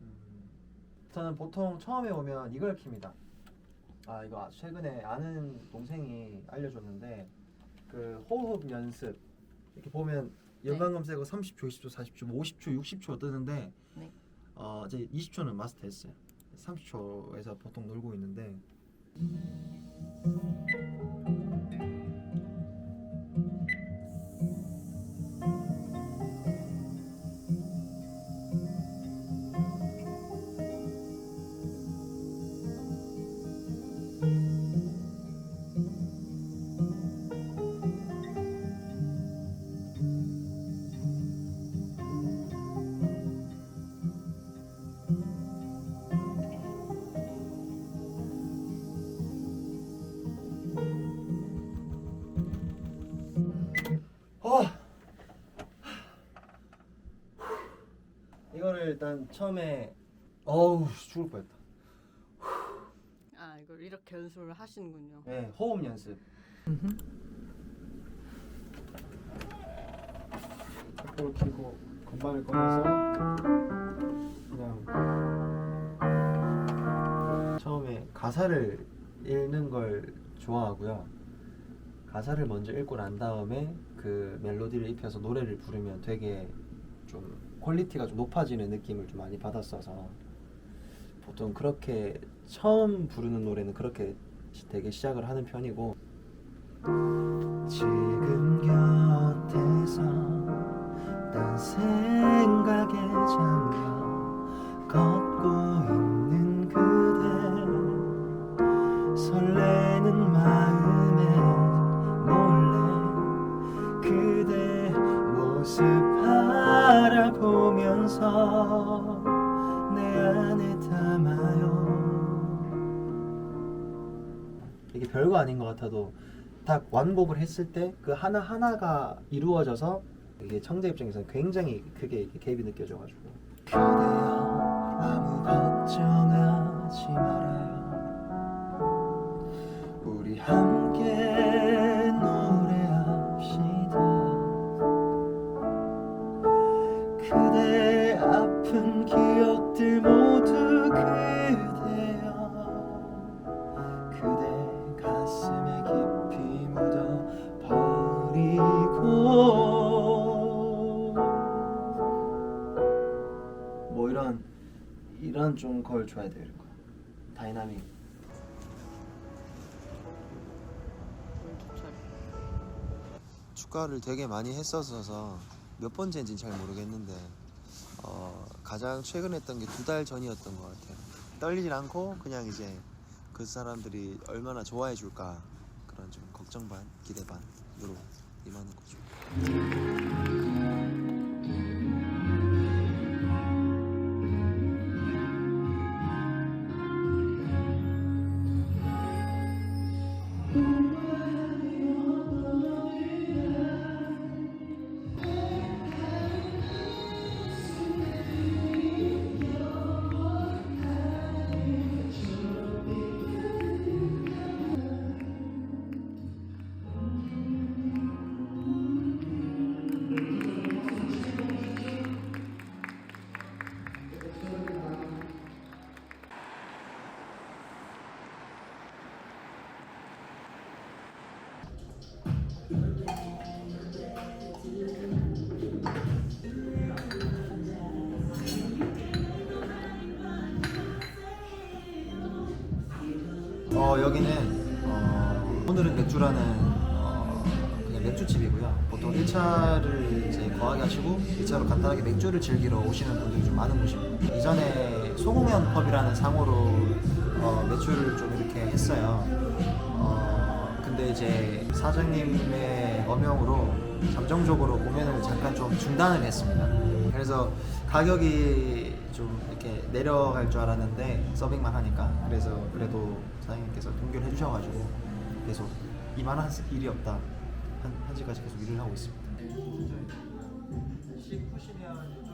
음, 저는 보통 처음에 오면 이걸 킵니다. 아 이거 최근에 아는 동생이 알려줬는데 그 호흡 연습 이렇게 보면 연관 검색어 30초, 20초, 40초, 50초, 60초 뜨는데 네. 어 이제 20초는 마스터했어요. 30초에서 보통 놀고 있는데. 이거를 일단 처음에 어우 죽을 뻔했다. 아 이걸 이렇게 연습을 하시는군요. 네, 호흡 연습. 을 켜고 건반을 꺼내서 그냥 처음에 가사를 읽는 걸 좋아하고요. 가사를 먼저 읽고 난 다음에 그 멜로디를 입혀서 노래를 부르면 되게 좀 퀄리티가 좀 높아지는 느낌을 좀 많이 받았어서 보통 그렇게 처음 부르는 노래는 그렇게 시- 되게 시작을 하는 편이고 지금 곁에서 딴 생각에 잠겨 걷고 있는 그대 설레는 마음에 바라보면서. 내 안에 담아요. 이게 별거 아닌 것 같아도 딱 완곡을 했을 때 그 하나 하나가 이루어져서 이게 청자 입장에서는 굉장히 크게 갭이 느껴져가지고. 그대여 아무 걱정하지 말아요. 우리 함 이런 좀 걸 줘야 돼요 이런 거 다이나믹 축가를 되게 많이 했었어서 몇 번째인지는 잘 모르겠는데 어, 가장 최근 했던 게 두 달 전이었던 것 같아요. 떨리질 않고 그냥 이제 그 사람들이 얼마나 좋아해 줄까 그런 좀 걱정 반 기대 반으로 임하는 거죠. 어 여기는 어, 오늘은 맥주라는 어, 맥주집이고요. 보통 1차를 이제 거하게 하시고 2차로 간단하게 맥주를 즐기러 오시는 분들이 좀 많은 곳입니다. 이전에 소공연 펍이라는 상호로 어, 매출을 좀 이렇게 했어요. 어, 근데 이제 사장님의 어명으로 잠정적으로 공연을 잠깐 좀 중단을 했습니다. 그래서 가격이 좀 이렇게 내려갈 줄 알았는데 서빙만 하니까 그래서 그래도 사장님께서 동결해 주셔가지고 계속 이만한 일이 없다 한, 한시까지 계속 일을 하고 있습니다. 푸시면